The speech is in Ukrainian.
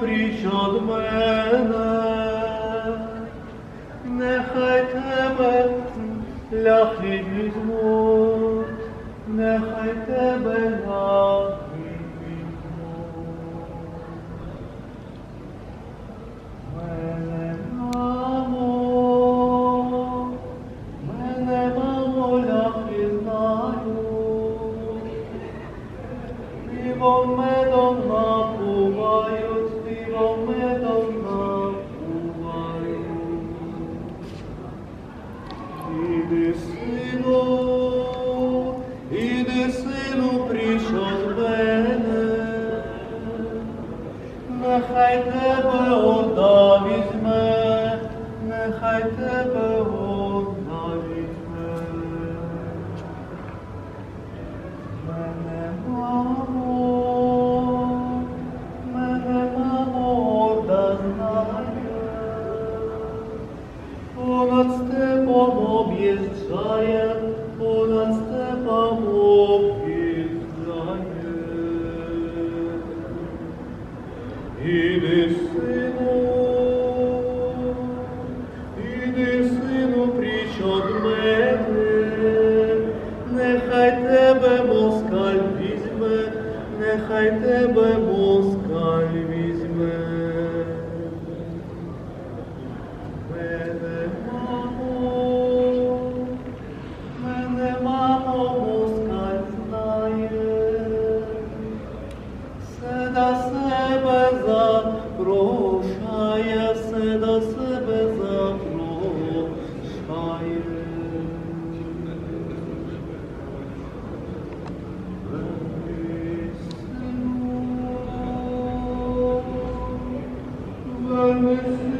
Пріч од мене, нехай тебе ля хліб візьмуть, нехай тебе ля хліб візьмуть. Мене, мамо, мене, мамо, ляхи знаю, Співом медом напувають, Іди, сину, іди, сину, пріч мене, нехай тебе одна візьме, нехай тебе одна понад степом об'їжджає, понад степом об'їжджає. Іди, сину, іди, сину, пріч од мене, нехай тебе москаль візьме, нехай тебе москаль візьме. zaprošaje se da sebe zaprošaje. Veni, Signor.